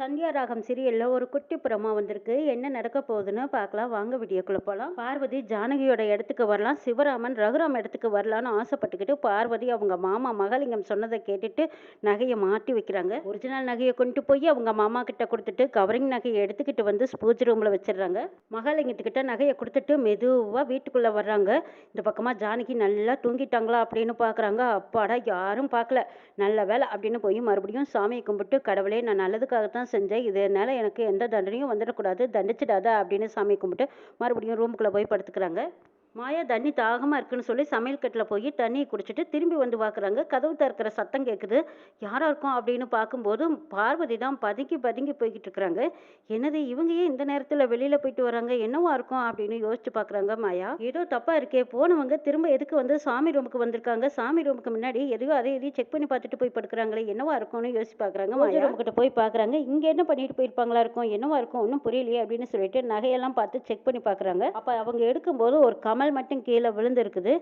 சந்தியா ராகம் சீரியல்ல ஒரு குட்டி புறமா வந்திருக்கு. என்ன நடக்க போகுதுன்னு பார்க்கலாம். வாங்க வீடியோக்குள்ள போகலாம் பார்வதி ஜானகியோட இடத்துக்கு வரலாம். சிவராமன் ரகுராம் இடத்துக்கு வரலான்னு ஆசைப்பட்டுக்கிட்டு பார்வதி அவங்க மாமா மகாலிங்கம் சொன்னதை கேட்டுட்டு நகையை மாட்டி வைக்கிறாங்க. ஒரிஜினல் நகையை கொண்டு போய் அவங்க மாமா கிட்ட கொடுத்துட்டு கவரிங் நகையை எடுத்துக்கிட்டு வந்து பூஜை ரூமில் வச்சிடுறாங்க. மகாலிங்கத்துக்கிட்ட நகையை கொடுத்துட்டு மெதுவாக வீட்டுக்குள்ளே வர்றாங்க. இந்த பக்கமாக ஜானகி நல்லா தூங்கிட்டாங்களா அப்படின்னு பார்க்குறாங்க. அப்பாடா யாரும் பார்க்கல. நல்ல வேலை அப்படின்னு போய் மறுபடியும் சாமியை கும்பிட்டு கடவுளே நான் நல்லதுக்காக தான் செஞ்சேன். இதனால் எனக்கு எந்த தண்டனையும் வந்துடக்கூடாது. தண்டிச்சிடாத அப்படின்னு சாமி கும்பிட்டு மறுபடியும் ரூமுக்குள்ளே போய் படுத்துக்கிறாங்க. மாயா தண்ணி தாகமாக இருக்குன்னு சொல்லி சமையல் கட்டில் போய் தண்ணியை குடிச்சிட்டு திரும்பி வந்து பார்க்குறாங்க கதவு திறக்கிற சத்தம் கேட்குது யாரா இருக்கும் அப்படின்னு பார்க்கும்போது பார்வதி தான் பதுங்கி பதுங்கி போய்கிட்டு இருக்கிறாங்க. என்னது இவங்க ஏன் இந்த நேரத்தில் வெளியில் போயிட்டு வராங்க? என்னவா இருக்கும் அப்படின்னு யோசிச்சு பார்க்குறாங்க மாயா. ஏதோ தப்பாக இருக்கே போனவங்க திரும்ப எதுக்கு வந்து சாமி ரூமுக்கு வந்திருக்காங்க? சாமி ரூமுக்கு முன்னாடி எதையோ அதை எதையும் செக் பண்ணி பார்த்துட்டு போய் படுக்கிறாங்களே என்னவா இருக்கும்னு யோசிச்சு பார்க்குறாங்க மாயா. ரூமுக்கிட்ட போய் பார்க்குறாங்க இங்கே என்ன பண்ணிட்டு போயிருப்பாங்களா இருக்கும்? என்னவா இருக்கும்? ஒன்றும் புரியலையே அப்படின்னு சொல்லிட்டு நகையெல்லாம் பார்த்து செக் பண்ணி பார்க்குறாங்க அப்போ அவங்க எடுக்கும்போது ஒரு கமல் மட்டும் கீழே விழுந்திருக்குது.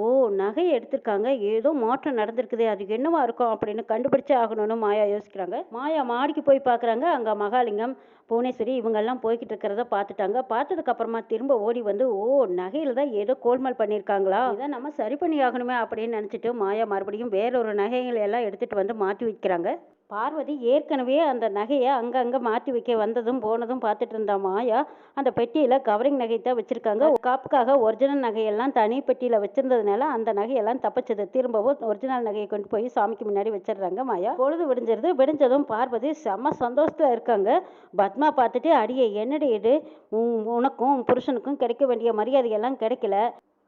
ஓ நகையை எடுத்திருக்காங்க. ஏதோ மாற்றம் நடந்திருக்குது. அது என்னவா இருக்கும் அப்படின்னு கண்டுபிடிச்சே ஆகணும்னு மாயா யோசிக்கிறாங்க. மாயா மாடிக்கு போய் பார்க்குறாங்க. அங்கே மகாலிங்கம் புவனேஸ்வரி இவங்கெல்லாம் போய்கிட்டு இருக்கிறத பார்த்துட்டாங்க. பார்த்ததுக்கு அப்புறமா திரும்ப ஓடி வந்து ஓ நகையில் தான் ஏதோ கோல்மால் பண்ணியிருக்காங்களா? இதை நம்ம சரி பண்ணி ஆகணுமே அப்படின்னு நினச்சிட்டு மாயா மறுபடியும் வேறொரு நகைகளை எல்லாம் எடுத்துகிட்டு வந்து மாற்றி வைக்கிறாங்க. பார்வதி ஏற்கனவே அந்த நகையை அங்கங்கே மாற்றி வைக்க வந்ததும் போனதும் பார்த்துட்டு இருந்தா மாயா அந்த பெட்டியில் கவரிங் நகை தான் வச்சுருக்காங்க காப்புக்காக ஒரிஜினல் நகையெல்லாம் தனி பெட்டியில் வச்சிருந்ததுனால அந்த நகையெல்லாம் தப்பிச்சது. திரும்பவும் ஒரிஜினல் நகையை கொண்டு போய் சாமிக்கு முன்னாடி வச்சிடுறாங்க மாயா. பொழுது விடிஞ்சிருது. விடிஞ்சதும் பார்வதி செம்ம சந்தோஷத்தில் இருக்காங்க. பத்மா பார்த்துட்டு அடியே என்னடி இது? உன் உனக்கும் உன் புருஷனுக்கும் கிடைக்க வேண்டிய மரியாதையெல்லாம் கிடைக்கல.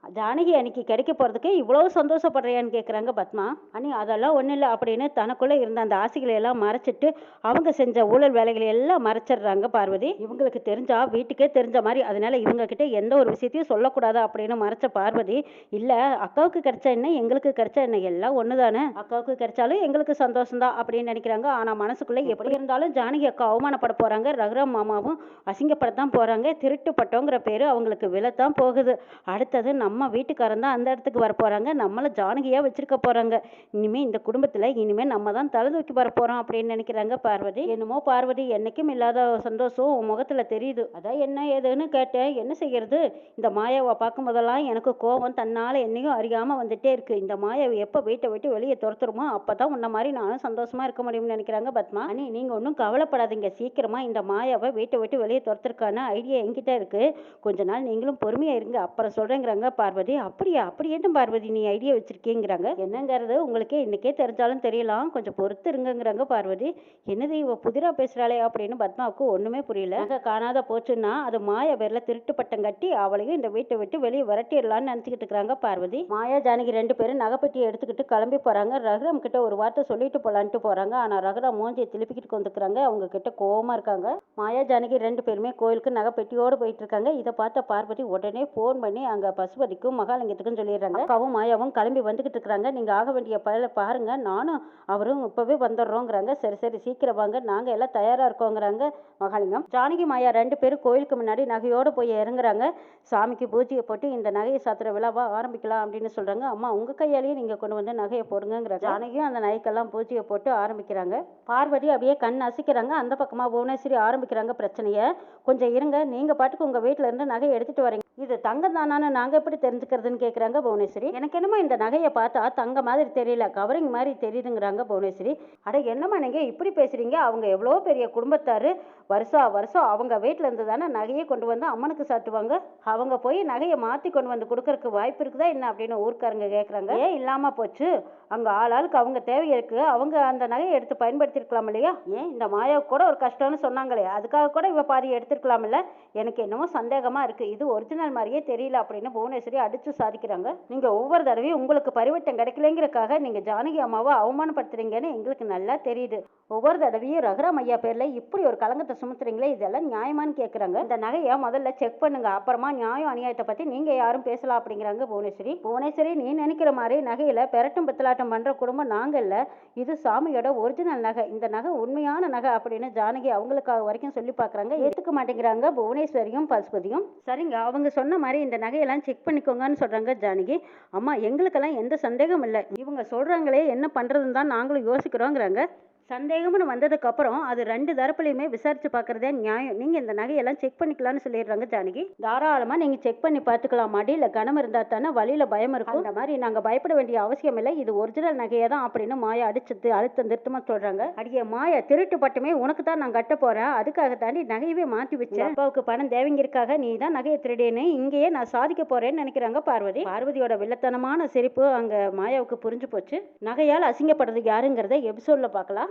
ஜானகி அன்னைக்கு கிடைக்க போகிறதுக்கு இவ்வளோ சந்தோஷப்படுறியான்னு கேட்குறாங்க பத்மா. அனி அதெல்லாம் ஒன்றும் இல்லை அப்படின்னு தனக்குள்ளே இருந்த அந்த ஆசைகளை எல்லாம் மறைச்சிட்டு அவங்க செஞ்ச ஊழல் வேலைகளை எல்லாம் மறைச்சிடுறாங்க பார்வதி. இவங்களுக்கு தெரிஞ்சா வீட்டுக்கே தெரிஞ்ச மாதிரி அதனால இவங்கக்கிட்ட எந்த ஒரு விஷயத்தையும் சொல்லக்கூடாது அப்படின்னு மறைச்ச பார்வதி இல்லை அக்காவுக்கு கிடைச்ச என்ன எங்களுக்கு கிடைச்ச என்ன எல்லாம் ஒன்று தானே அக்காவுக்கு கிடைச்சாலும் எங்களுக்கு சந்தோஷம்தான் அப்படின்னு நினைக்கிறாங்க. ஆனால் மனசுக்குள்ளே எப்படி இருந்தாலும் ஜானகி அக்கா அவமானப்பட போகிறாங்க ரகுராம் மாமாவும் அசிங்கப்படத்தான் போகிறாங்க திருட்டுப்பட்டோங்கிற பேர் அவங்களுக்கு விழத்தான் போகுது. அடுத்தது நம்ம வீட்டுக்காரன் தான் அந்த இடத்துக்கு வர போகிறாங்க நம்மளை ஜானகியாக வச்சிருக்க போகிறாங்க இனிமேல் இந்த குடும்பத்தில் இனிமேல் நம்ம தான் தலை தூக்கி வர போகிறோம் அப்படின்னு நினைக்கிறாங்க பார்வதி. என்னமோ பார்வதி என்றைக்கும் இல்லாத சந்தோஷம் உன் முகத்தில் தெரியுது. அதான் என்ன ஏதுன்னு கேட்டேன். என்ன செய்யறது? இந்த மாயாவை பார்க்கும்போதெல்லாம் எனக்கு கோபம். தன்னால் என்னையும் அறியாமல் வந்துட்டே இருக்குது இந்த மாயாவை எப்போ வீட்டை விட்டு வெளியே துரத்துருமோ அப்போ தான் உன்ன மாதிரி நானும் சந்தோஷமாக இருக்க முடியும்னு நினைக்கிறாங்க பத்மா. அண்ணி நீங்கள் ஒன்றும் கவலைப்படாதீங்க. சீக்கிரமாக இந்த மாயாவை வீட்டை விட்டு வெளியே துரத்துருக்கான ஐடியா என்கிட்ட இருக்குது கொஞ்ச நாள் நீங்களும் பொறுமையாக இருங்க. அப்புறம் சொல்கிறேங்கிறாங்க பார்வதி? அப்படியா? அப்படி என்ன பார்வதி நீ ஐடியா வச்சிருக்கேங்கிறாங்க. என்னங்கிறது? உங்களுக்கே இன்னைக்கே தெரிஞ்சாலும் தெரியலாம். கொஞ்சம் பொறுத்து இருங்கங்கிறாங்க பார்வதி. என்னது இவ புதிரா பேசுகிறாளே அப்படின்னு பத்மாவுக்கு ஒன்றுமே புரியல. அங்கே காணாத போச்சுன்னா அது மாயா பேரில் திருட்டு பட்டம் கட்டி அவளையும் இந்த வீட்டை விட்டு வெளியே விரட்டிடலான்னு நினச்சிக்கிட்டு இருக்கிறாங்க பார்வதி. மாயா ஜானகி ரெண்டு பேரும் நகைப்பெட்டியை எடுத்துக்கிட்டு கிளம்பி போகிறாங்க ரகுராம் கிட்ட ஒரு வார்த்தை சொல்லிட்டு போகலான்ட்டு போகிறாங்க ஆனால் ரகுராம் மூஞ்சியை திருப்பிக்கிட்டு வந்துக்கிறாங்க அவங்க கிட்ட கோவமா இருக்காங்க. மாயா ஜானகி ரெண்டு பேருமே கோயிலுக்கு நகைப்பெட்டியோடு போயிட்டு இருக்காங்க. இதை பார்த்த பார்வதி உடனே ஃபோன் பண்ணி அங்கே பசுபதிக்கும் மகாலிங்கத்துக்கும் சொல்லிடுறாங்க. அக்காவும் மாயாவும் கிளம்பி வந்துகிட்டு இருக்கிறாங்க. நீங்கள் ஆக வேண்டிய பல பாருங்க. நானும் அவரும் இப்போவே வந்துடுறோங்கிறாங்க. சரி சரி சீக்கிரம் வாங்க. நாங்கள் எல்லாம் தயாராக இருக்கோங்கிறாங்க மகாலிங்கம். ஜானகி மாயா ரெண்டு பேரும் கோயிலுக்கு முன்னாடி நகையோடு போய் இறங்குறாங்க. சாமிக்கு பூஜையை போட்டு இந்த நகையை சாத்துற விழாவா ஆரம்பிக்கலாம் அப்படின்னு சொல்கிறாங்க அம்மா உங்கள் கையாலேயே நீங்கள் கொண்டு வந்து நகையை போடுங்கிற ஜானகியும் அந்த நகைக்கெல்லாம் பூஜையை போட்டு ஆரம்பிக்கிறாங்க. பார்வதி அப்படியே கண் அசிக்கிறாங்க. அந்த பக்கமாக புவனேஸ்வரி ஆரம்பிக்கிறாங்க பிரச்சனையை. கொஞ்சம் இருங்க. நீங்கள் பாட்டுக்கு உங்கள் வீட்டுல இருந்து நகையை எடுத்துகிட்டு வரீங்க. இது தங்கம் தானான்னு நாங்கள் எப்படி தெரிஞ்சுக்கிறதுன்னு கேட்குறாங்க புவனேஸ்வரி. எனக்கு என்னமோ இந்த நகையை பார்த்தா தங்க மாதிரி தெரியல கவரிங் மாதிரி தெரியுதுங்கிறாங்க புவனேஸ்வரி. அட என்னம்மா நீங்கள் இப்படி பேசுகிறீங்க அவங்க எவ்வளோ பெரிய குடும்பத்தார். வருஷா வருஷம் அவங்க வீட்டில் இருந்து தானே நகையை கொண்டு வந்து அம்மனுக்கு சாட்டுவாங்க? அவங்க போய் நகையை மாற்றி கொண்டு வந்து கொடுக்கறக்கு வாய்ப்பு இருக்குதா என்ன அப்படின்னு ஊர்க்காரங்க கேட்குறாங்க ஏன் இல்லாமல் போச்சு? அங்கே ஆளாளுக்கு அவங்க தேவை இருக்கு. அவங்க அந்த நகையை எடுத்து பயன்படுத்தியிருக்கலாம் இல்லையா? ஏன் இந்த மாயாவுக்கு கூட ஒரு கஷ்டம்னு சொன்னாங்களே. அதுக்காக கூட இவ பாதி எடுத்துருக்கலாம்ல. எனக்கு என்னமோ சந்தேகமாக இருக்குது இது ஒரிஜினல் மாதிரியே தெரியல அப்படின்னு புவனேஸ்வரி அடித்து சாதிக்கிறாங்க. நீங்கள் ஒவ்வொரு தடவையும் உங்களுக்கு பரிவட்டம் கிடைக்கலங்கிறக்காக நீங்கள் ஜானகி அம்மாவை அவமானப்படுத்துறீங்கன்னு எங்களுக்கு நல்லா தெரியுது. ஒவ்வொரு தடவையும் ரகுராம் ஐயா பேரில் இப்படி ஒரு கலங்கத்தை சுமத்துறீங்களே இதெல்லாம் நியாயமான்னு கேட்குறாங்க இந்த நகையை முதல்ல செக் பண்ணுங்க. அப்புறமா நியாயம் அநியாயத்தை பற்றி நீங்கள் யாரும் பேசலாம் அப்படிங்கிறாங்க புவனேஸ்வரி. புவனேஸ்வரி நீ நினைக்கிற மாதிரி நகையில் பெரட்டும் பித்தலாட்டம் பண்ணுற குடும்பம் நாங்கள் இல்லை. இது சாமியோட ஒரிஜினல் நகை. இந்த நகை உண்மையான நகை அப்படின்னு ஜானகி அவங்களுக்காக வரைக்கும் சொல்லி பார்க்குறாங்க. ஏற்றுக்க மாட்டேங்கிறாங்க புவனேஸ்வரியும் பசுபதியும். சரிங்க அவங்க சொன்ன மாதிரி இந்த நகையெல்லாம் செக் பண்ணிக்கோங்கன்னு சொல்கிறாங்க ஜானகி. அம்மா எங்களுக்கெல்லாம் எந்த சந்தேகமும் இல்லை. இவங்க சொல்கிறாங்களே என்ன பண்ணுறதுன்னு தான் நாங்களும் யோசிக்கிறோங்கிறாங்க. சந்தேகம்னு வந்ததுக்கப்புறம் அது ரெண்டு தரப்புலையுமே விசாரிச்சு பார்க்குறதே நியாயம். நீங்கள் இந்த நகையெல்லாம் செக் பண்ணிக்கலாம்னு சொல்லிடுறாங்க ஜானகி. தாராளமாக நீங்கள் செக் பண்ணி பார்த்துக்கலாம். மடியில் கனம் இருந்தால் தானே வழியில் பயம் இருக்கும். அந்த மாதிரி நாங்கள் பயப்பட வேண்டிய அவசியம் இல்லை. இது ஒரிஜினல் நகையை தான் அப்படின்னு மாயா அடிச்சது அழுத்தம் திருத்தமாக சொல்கிறாங்க அடியே மாயா திருட்டு பட்டமே உனக்கு தான் நான் கட்ட போகிறேன் அதுக்காக தாண்டி நகையவே மாற்றி வச்சேன். அப்பாவுக்கு பணம் தேவைங்கிறக்காக நீ தான் நகையை திருடேன்னு இங்கேயே நான் சாதிக்க போகிறேன்னு நினைக்கிறாங்க பார்வதி. பார்வதியோட வில்லத்தனமான சிரிப்பு அங்கே மாயாவுக்கு புரிஞ்சு போச்சு. நகையால் அசிங்கப்படுறது யாருங்கிறத எபிசோடில் பார்க்கலாம்.